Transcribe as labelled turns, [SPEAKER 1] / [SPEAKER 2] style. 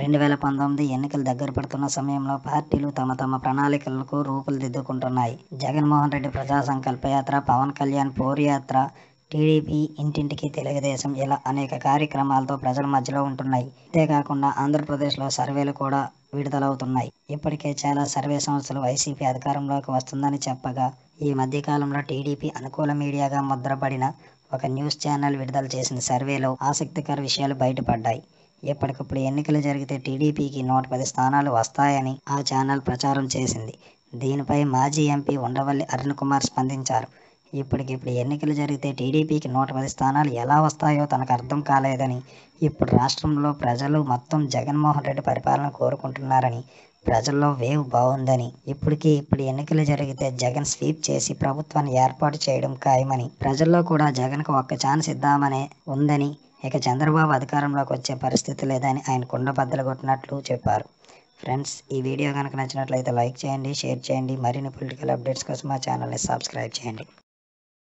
[SPEAKER 1] రెండు వేల పంతొమ్మిది ఎన్నికలు దగ్గర పడుతున్న సమయంలో పార్టీలు తమ తమ ప్రణాళికలకు రూపులు దిద్దుకుంటున్నాయి జగన్మోహన్ రెడ్డి ప్రజా సంకల్పయాత్ర పవన్ కళ్యాణ్ పోరయాత్ర టీడీపీ ఇంటింటికి తెలుగుదేశం ఇలా అనేక కార్యక్రమాలతో ప్రజల మధ్యలో ఉంటున్నాయి. అంతేకాకుండా ఆంధ్రప్రదేశ్లో సర్వేలు కూడా విడుదలవుతున్నాయి. ఇప్పటికే చాలా సర్వే సంస్థలు వైసీపీ అధికారంలోకి వస్తుందని చెప్పగా ఈ మధ్యకాలంలో టీడీపీ అనుకూల మీడియాగా ముద్రపడిన ఒక న్యూస్ ఛానల్ విడుదల చేసిన సర్వేలో ఆసక్తికర విషయాలు బయటపడ్డాయి. ఎప్పటికప్పుడు ఎన్నికలు జరిగితే టీడీపీకి నూట పది స్థానాలు వస్తాయని ఆ ఛానల్ ప్రచారం చేసింది. దీనిపై మాజీ ఎంపీ ఉండవల్లి అరుణ్ కుమార్ స్పందించారు. ఇప్పటికిప్పుడు ఎన్నికలు జరిగితే టీడీపీకి నూట పది స్థానాలు ఎలా వస్తాయో తనకు అర్థం కాలేదని ఇప్పుడు రాష్ట్రంలో ప్రజలు మొత్తం జగన్మోహన్ రెడ్డి పరిపాలన కోరుకుంటున్నారని ప్రజల్లో వేవ్ బాగుందని ఇప్పటికీ ఇప్పుడు ఎన్నికలు జరిగితే జగన్ స్వీప్ చేసి ప్రభుత్వాన్ని ఏర్పాటు చేయడం ఖాయమని ప్రజల్లో కూడా జగన్కు ఒక్క ఛాన్స్ ఇద్దామనే ఉందని ఇక చంద్రబాబు అధికారంలోకి వచ్చే పరిస్థితి లేదని ఆయన కుండ బద్దలు కొట్టినట్లు చెప్పారు. ఫ్రెండ్స్ ఈ వీడియో కనుక నచ్చినట్లయితే లైక్ చేయండి షేర్ చేయండి. మరిన్ని పొలిటికల్ అప్డేట్స్ కోసం మా ఛానల్ని సబ్స్క్రైబ్ చేయండి.